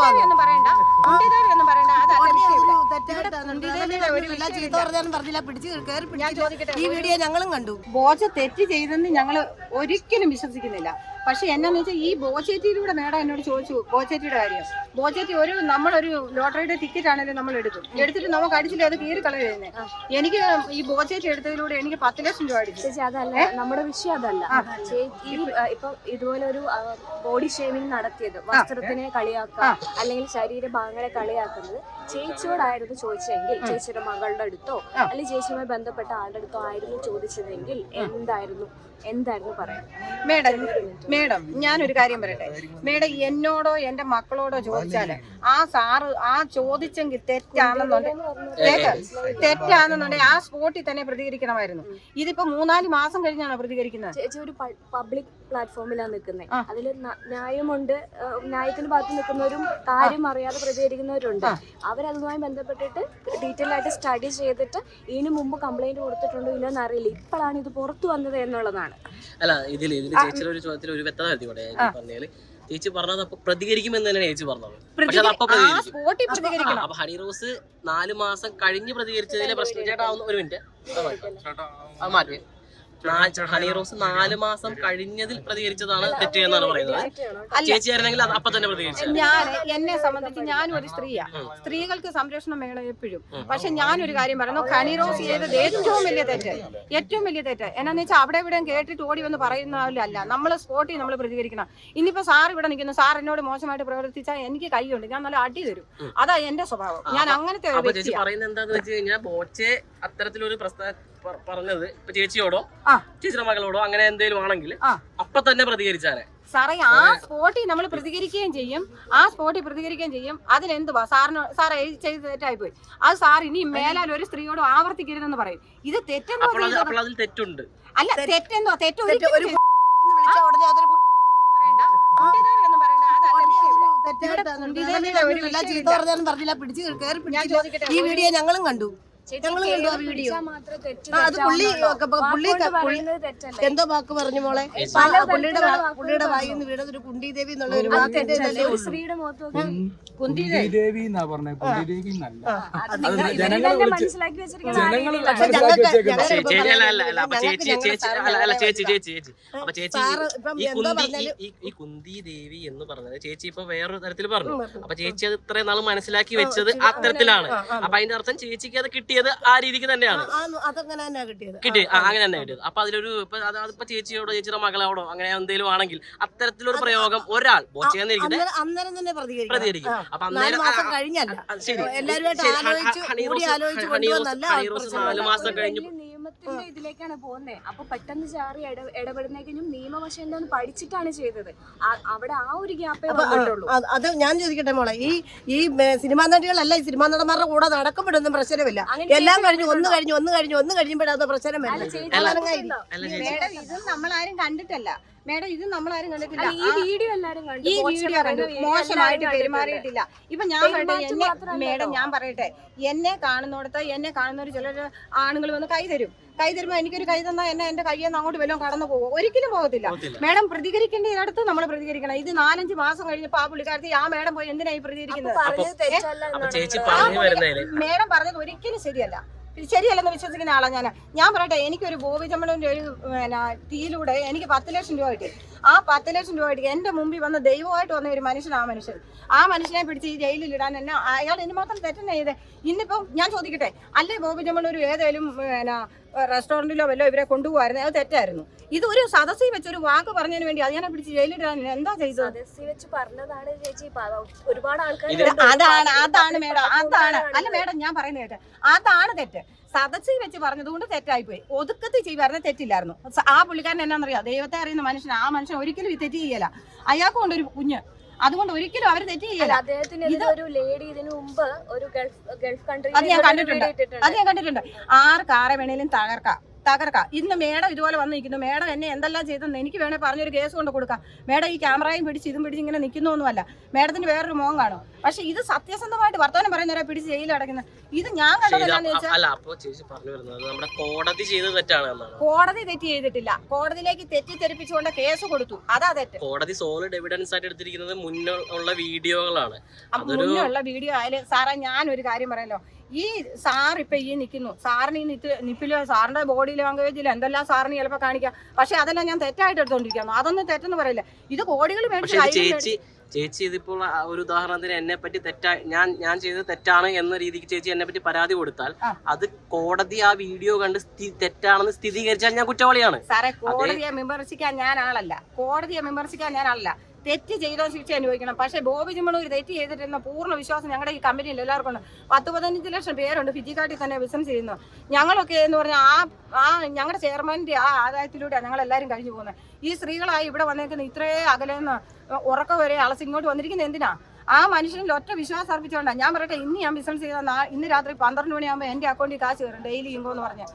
ഒന്നും പറയണ്ട. ഒന്നും പറയണ്ട. ഈ വീഡിയോ ഞങ്ങളും കണ്ടു. ബോജ തെറ്റ് ചെയ്തെന്ന് ഞങ്ങൾ ഒരിക്കലും വിശ്വസിക്കുന്നില്ല. പക്ഷെ എന്നാന്ന് വെച്ചാൽ ഈ ബോച്ചേറ്റിയിലൂടെ മേഡം എന്നോട് ചോദിച്ചു ബോച്ചേറ്റിയുടെ കാര്യം. ബോച്ചേറ്റി ഒരു നമ്മളൊരു ലോട്ടറിയുടെ ടിക്കറ്റ് ആണെങ്കിലും നമ്മൾ എടുക്കും. എടുത്തിട്ട് നമുക്ക് അടിച്ചില്ല അത് കീറി കളയുന്നത് എനിക്ക് ഈ ബോച്ചേറ്റി എടുത്തതിലൂടെ എനിക്ക് പത്ത് ലക്ഷം രൂപ അടിച്ചു. ചേച്ചി അതല്ല. നമ്മുടെ വിഷയം അതല്ല. ചേച്ചി ഇപ്പൊ ഇതുപോലെ ഒരു ബോഡി ഷേവിംഗ് നടത്തിയത് വസ്ത്രത്തിനെ കളിയാക്കുക അല്ലെങ്കിൽ ശരീരഭാഗങ്ങളെ കളിയാക്കുന്നത് ചേച്ചിയോടായിരുന്നു ചോദിച്ചെങ്കിൽ ചേച്ചിയുടെ മകളുടെ അടുത്തോ അല്ലെങ്കിൽ ചേച്ചിയുമായി ബന്ധപ്പെട്ട ആളുടെ അടുത്തോ ആയിരുന്നു ചോദിച്ചതെങ്കിൽ എന്തായിരുന്നു? എന്തായിരുന്നു പറയാം മേഡം മേഡം ഞാനൊരു കാര്യം പറയട്ടെ. മേഡം എന്നോടോ എന്റെ മക്കളോടോ ചോദിച്ചാൽ ആ സാറ് ആ ചോദിച്ചെങ്കിൽ തെറ്റാണെന്നുണ്ടെങ്കിൽ തെറ്റാണെന്നുണ്ടെങ്കിൽ ആ സ്പോട്ടിൽ തന്നെ പ്രതികരിക്കണമായിരുന്നു. ഇതിപ്പോ മൂന്നാൽ മാസം കഴിഞ്ഞാണ് പ്രതികരിക്കുന്നത്? ചേച്ചി ഒരു പബ്ലിക് പ്ലാറ്റ്ഫോമിലാണ് നിൽക്കുന്നത് അതിൽ ന്യായമുണ്ട് ന്യായത്തിന് ഭാഗത്ത് നിൽക്കുന്നവരും കാര്യം അറിയാതെ പ്രതികരിക്കുന്നവരുണ്ട്. അവരതുമായി ബന്ധപ്പെട്ടിട്ട് ഡീറ്റെയിൽ ആയിട്ട് സ്റ്റഡി ചെയ്തിട്ട് ഇതിനു മുമ്പ് കംപ്ലൈന്റ് കൊടുത്തിട്ടുണ്ടോ ഇല്ലയോ എന്ന് അറിയില്ല. ഇപ്പോഴാണ് ഇത് പുറത്തു വന്നത് എന്നുള്ളതാണ്. അല്ല ഇതിൽ ഇതിൽ ചേച്ചിയുടെ ഒരു ചോദ്യത്തിൽ ഒരു വ്യക്തത വരുത്തിക്കോട്ടെ ഞാൻ പറഞ്ഞാൽ ചേച്ചി പറഞ്ഞത് അപ്പൊ പ്രതികരിക്കുമെന്ന് തന്നെയാണ് ചേച്ചി പറഞ്ഞത്. പക്ഷെ അത് അപ്പൊ ആ പ്രതികരിക്കും. പ്രതികരിക്കണം. അപ്പൊ ഹണി റോസ് നാല് മാസം കഴിഞ്ഞ് പ്രതികരിച്ചതിലെ പ്രശ്നം ചേട്ടാ ഒരു മിനിറ്റ്. അത് മാറ്റി. ഹണി റോസ് നാല് മാസം കഴിഞ്ഞതിൽ പ്രതികരിച്ചതാണ് തെറ്റ് എന്നാണ് പറയുന്നത്. ചേച്ചിയായിരുന്നെങ്കിൽ അത് അപ്പൊ തന്നെ പ്രതികരിച്ചു ഞാൻ എന്നെ സംബന്ധിച്ച് ഞാൻ ഒരു സ്ത്രീയാ. സ്ത്രീകൾക്ക് സംരക്ഷണം വേണം എപ്പോഴും. പക്ഷെ ഞാനൊരു കാര്യം പറയുന്നു ഖനിറോസ് ചെയ്തത് ഏറ്റവും വലിയ തെറ്റ്. ഏറ്റവും വലിയ തെറ്റ്. എന്നാന്ന് വെച്ചാൽ അവിടെ ഇവിടെ കേട്ടിട്ട് ഓടി വന്ന് പറയുന്നതല്ല നമ്മൾ സ്പോട്ടിൽ നമ്മൾ പ്രതികരിക്കണം. ഇനിയിപ്പോ സാർ ഇവിടെ നിൽക്കുന്നു. സാർ എന്നോട് മോശമായിട്ട് പ്രവർത്തിച്ചാൽ എനിക്ക് കൈയുണ്ട്. ഞാൻ നല്ല അടി തരും. അതാ എന്റെ സ്വഭാവം. ഞാൻ അങ്ങനത്തെ ഒരു അത്തരത്തിലൊരു പ്രസ്താവ പറഞ്ഞത്. ഇപ്പൊ ചേച്ചിയോടോ. ചേച്ചിയുടെ മകളോടോ അങ്ങനെ എന്തെങ്കിലും ആണെങ്കിൽ. അപ്പൊ തന്നെ പ്രതികരിച്ചാലേ. സാറേ ആ സ്പോട്ടിൽ നമ്മൾ പ്രതികരിക്കുകയും ചെയ്യും. ആ സ്പോട്ടിൽ പ്രതികരിക്കുകയും ചെയ്യും. അതിനെന്തുവാ? സാറിന് സാർ ചെയ്ത് തെറ്റായി പോയി അത് സാർ ഇനി മേലാൽ ഒരു സ്ത്രീയോട് ആവർത്തിക്കരുതെന്ന് പറയും. ഇത് തെറ്റെന്ന് തെറ്റുണ്ട്. അല്ല തെറ്റെന്തോ തെറ്റ് ഒരു. തെറ്റായിട്ടാണ്. പറഞ്ഞില്ല പിടിച്ച് കയറി ഞാൻ ഈ വീഡിയോ ഞങ്ങളും കണ്ടു. കണ്ടു ആ വീഡിയോ. ആ, അത് പുള്ളി പുള്ളി എന്തോ വാക്ക് പറഞ്ഞു മോളെ? പുള്ളിയുടെ പുള്ളിയുടെ. വായിൽ നിന്ന് വീണത് ഒരു കുണ്ടി ദേവി എന്നുള്ള ഒരു വാക്കിന്റെ കുന്തിദേവി എന്നാ പറഞ്ഞത് കുന്തിദേവി എന്നല്ല. ഈ കുന്തി ദേവി എന്ന് പറഞ്ഞത് ചേച്ചി ഇപ്പൊ വേറൊരു തരത്തിൽ പറഞ്ഞു. അപ്പൊ ചേച്ചി അത് ഇത്രയും നാൾ മനസ്സിലാക്കി വെച്ചത് ആ തരത്തിലാണ്. അപ്പൊ അതിന്റെ അർത്ഥം ചേച്ചിക്ക് അത് കിട്ടിയത് ആ രീതിക്ക് തന്നെയാണ്. അതങ്ങനെ തന്നെ കിട്ടിയത്. കിട്ടി. ആ, അങ്ങനെ തന്നെ കിട്ടിയത്. അപ്പൊ അതിലൊരു ഇപ്പൊ അത് അതിപ്പോ ചേച്ചിയോടോ ചേച്ചിയുടെ മകളോടോ അങ്ങനെ എന്തെങ്കിലും ആണെങ്കിൽ അത്തരത്തിലൊരു പ്രയോഗം ഒരാൾ ബോച്ചയെന്നിരിക്കട്ടെ അന്നേരം അന്നേരം തന്നെ പ്രതികരിക്കണം. പ്രതികരിക്കും. ആ, അപ്പൊ നാല് അന്നേരം മാസം ആ, ആ, കഴിഞ്ഞല്ല. ആ, ശരി. എല്ലാവരുമായിട്ട് ശരി. ഹ- ആലോചിച്ച് ഹണി കൂടി റോസ് ആലോചിച്ച് ഹണി റോസ് കൊണ്ടുവന്നല്ല ഹണി റോസ് നാല് മാസം കഴിഞ്ഞു. നിയമത്തിന്റെ ഇതിലേക്കാണ് പോകുന്നത് അപ്പൊ പെട്ടെന്ന് ചാറി ഇട- ഇടപെടുന്നതിനും നിയമവശം എന്താന്ന് പഠിച്ചിട്ടാണ് ചെയ്തത്. അവിടെ ആ ഒരു ഗ്യാപ്പേ വന്നിട്ടുള്ളൂ. അത് ഞാൻ ചോദിക്കട്ടെ മോളെ ഈ ഈ സിനിമാ നടികളല്ല ഈ സിനിമാ നടന്മാരുടെ കൂടെ നടക്കപ്പെടുന്ന പ്രശ്നമില്ല. എല്ലാം കഴിഞ്ഞു ഒന്ന് കഴിഞ്ഞു ഒന്ന് കഴിഞ്ഞു ഒന്ന് കഴിയുമ്പോഴാണ് പ്രശ്നം വരുന്നത്. ഇത് നമ്മളാരും കണ്ടിട്ടല്ല. മേഡം ഇത് നമ്മളാരും കണ്ടിട്ടില്ല. അല്ല, ഈ വീഡിയോ എല്ലാരും കണ്ടു. ഈ വീഡിയോ കണ്ടു. മോശമായിട്ട് പെരുമാറിയിട്ടില്ല. ഇപ്പൊ ഞാൻ പറയട്ടെ എന്നെ മേഡം ഞാൻ പറയട്ടെ എന്നെ കാണുന്നിടത്ത് എന്നെ കാണുന്നവർ ചില ആണുങ്ങൾ വന്ന് കൈ തരും. കൈ തരുമ്പോ എനിക്കൊരു കൈ തന്നാൽ എന്നെ എന്റെ കൈയിൽ നിന്ന് അങ്ങോട്ട് വല്ലതും കടന്നു പോകും. ഒരിക്കലും പോകത്തില്ല. മേഡം മേഡം പ്രതികരിക്കേണ്ടതിനടുത്ത് നമ്മൾ പ്രതികരിക്കണം. ഇത് നാലഞ്ച് മാസം കഴിഞ്ഞപ്പോ ആ പുള്ളിക്കാരത്തി ആ മേഡം പോയി എന്തിനായി പ്രതികരിക്കുന്നത്? മേഡം പറഞ്ഞത് ഒരിക്കലും ശരിയല്ല. ഇത് ശരിയല്ലെന്ന് വിശ്വസിക്കുന്ന ആളാണ് ഞാൻ ഞാൻ പറയട്ടെ എനിക്കൊരു ബോബിചമ്മളിന്റെ ഒരു പിന്നെ തീയിലൂടെ എനിക്ക് പത്ത് ലക്ഷം രൂപ കിട്ടി. ആ പത്ത് ലക്ഷം രൂപ കിട്ടി. എന്റെ മുമ്പിൽ വന്ന് ദൈവമായിട്ട് വന്ന ഒരു മനുഷ്യൻ ആ മനുഷ്യൻ. ആ മനുഷ്യനെ പിടിച്ച് ഈ ജയിലിൽ ഇടാൻ എന്നെ അയാൾ ഇനി മാത്രം തെറ്റന്നെ ചെയ്തേ. ഇന്നിപ്പം ഞാൻ ചോദിക്കട്ടെ അല്ലേ ബോബിചമ്മൾ ചമ്മളൊരു ഏതേലും പിന്നെ റെസ്റ്റോറന്റിലോ വല്ലോ ഇവരെ കൊണ്ടുപോകായിരുന്നു അത് തെറ്റായിരുന്നു. ഇത് ഒരു സദസ്സിൽ വെച്ച് ഒരു വാക്ക് പറഞ്ഞതിന് വേണ്ടി അത് ഞാൻ പിടിച്ച് ജയിലിടാൻ എന്താ ചെയ്തത്? ഒരുപാട് ആൾക്കാർ അതാണ് അതാണ് മേഡം അതാണ്. അല്ല മേഡം ഞാൻ പറയുന്നത് കേട്ടെ. അതാണ് തെറ്റ്. സദസ്സിൽ വെച്ച് പറഞ്ഞതുകൊണ്ട് തെറ്റായി തെറ്റായിപ്പോയി. ഒതുക്കത്തിൽ ചെയ്യുമായിരുന്ന തെറ്റില്ലായിരുന്നു. ആ പുള്ളിക്കാരൻ എന്നാന്നറിയാം ദൈവത്തെ അറിയുന്ന മനുഷ്യൻ ആ മനുഷ്യൻ ഒരിക്കലും തെറ്റ് ചെയ്യല. അയാൾക്കും ഉണ്ട് ഒരു കുഞ്ഞ്. അതുകൊണ്ട് ഒരിക്കലും അവർ തെറ്റ് ചെയ്യില്ല. അദ്ദേഹത്തിന് ഒരു ലേഡി ഇതിനു മുമ്പ് ഒരു ഗൾഫ് ഗൾഫ് കൺട്രി അത് ഞാൻ കണ്ടിട്ടുണ്ട്. അത് ഞാൻ കണ്ടിട്ടുണ്ട്. ആറ് കാറെ വേണേലും തകർക്കാം. തകർക്കാം. ഇന്ന് മേഡം ഇതുപോലെ വന്ന് നിൽക്കുന്നു മേഡം എന്നെ എന്തെല്ലാം ചെയ്തെന്ന് എനിക്ക് വേണേൽ പറഞ്ഞൊരു കേസ് കൊണ്ട് കൊടുക്കാം. മേഡം ഈ ക്യാമറയും പിടിച്ച് ഇതും പിടിച്ച് ഇങ്ങനെ നിൽക്കുന്നൊന്നുമല്ല. മേഡത്തിന് വേറൊരു മോഹം കാണും. പക്ഷെ ഇത് സത്യസന്ധമായിട്ട് വർത്തമാനം പറയുന്നവരെ പിടിച്ച് ജയിലിൽ അടയ്ക്കുന്നത്. ഇത് ഞാൻ വെച്ചാൽ കോടതി തെറ്റാണ് കോടതി തെറ്റ് ചെയ്തിട്ടില്ല. കോടതിയിലേക്ക് തെറ്റിദ്ധരിപ്പിച്ചുകൊണ്ട് കേസ് കൊടുത്തു. അതാ തെറ്റ്. കോടതി സോളിഡ് എവിഡൻസ് ആയിട്ട് എടുത്തിരിക്കുന്നത് മുന്നുള്ള വീഡിയോകളാണ്. മുന്നുള്ള വീഡിയോ ആയാലും സാറേ ഞാൻ ഒരു കാര്യം പറയല്ലോ. ഈ സാർ ഇപ്പൊ ഈ നിൽക്കുന്നു സാറിന് ഈ നിത്ത് നിപ്പിൽ സാറിന്റെ ബോഡി ലാംഗ്വേജിൽ എന്തെല്ലാം സാറിന് ചിലപ്പോൾ കാണിക്കാം. പക്ഷെ അതെല്ലാം ഞാൻ തെറ്റായിട്ട് എടുത്തോണ്ടിരിക്കുന്നു. അതൊന്നും തെറ്റെന്ന് പറയില്ല. ഇത് കോടികൾ മേടിച്ച് ചേച്ചി ചേച്ചി ഇതിപ്പോൾ ഒരു ഉദാഹരണത്തിന് എന്നെ പറ്റി തെറ്റാ ഞാൻ ഞാൻ ചെയ്തത് തെറ്റാണ് എന്ന രീതിക്ക് ചേച്ചി എന്നെ പറ്റി പരാതി കൊടുത്താൽ. അത് കോടതി ആ വീഡിയോ കണ്ട് തെറ്റാണെന്ന് സ്ഥിരീകരിച്ചാൽ ഞാൻ കുറ്റവാളിയാണ്. സാറേ കോടതിയെ വിമർശിക്കാൻ ഞാൻ ആളല്ല. കോടതിയെ വിമർശിക്കാൻ ഞാൻ ആളല്ല. തെറ്റ് ചെയ്തോ ശിക്ഷ അനുഭവിക്കണം. പക്ഷേ ബോബി ഒരു തെറ്റ് ചെയ്തിട്ടുള്ള പൂർണ വിശ്വാസം ഞങ്ങളുടെ ഈ കമ്പനിയിൽ എല്ലാവർക്കും ഉണ്ട്. പത്ത് പതിനഞ്ച് ലക്ഷം പേരുണ്ട് ഫിജിക്കാട്ടിൽ തന്നെ ബിസിനസ് ചെയ്യുന്നു. ഞങ്ങളൊക്കെ എന്ന് പറഞ്ഞാൽ ആ ആ ഞങ്ങളുടെ ചെയർമാന്റെ ആ ആദായത്തിലൂടെയാണ് ഞങ്ങളെല്ലാവരും കഴിഞ്ഞു പോകുന്നത് ഈ സ്ത്രീകളായി ഇവിടെ വന്നേക്കുന്ന ഇത്രേ അകലെന്ന് ഉറക്കം വരെ അളസ് ഇങ്ങോട്ട് വന്നിരിക്കുന്നത് എന്തിനാ? ആ മനുഷ്യനിൽ ഒറ്റ വിശ്വാസം അർപ്പിച്ചുകൊണ്ടാണ് ഞാൻ പറയട്ടെ ഇന്ന് ഞാൻ ബിസിനസ് ചെയ്താൽ ഇന്ന് രാത്രി പന്ത്രണ്ട് മണിയാകുമ്പോൾ എന്റെ അക്കൗണ്ടിൽ കാശ് കയറും ഡെയിലി ഇൻകോ എന്ന് പറഞ്ഞ്.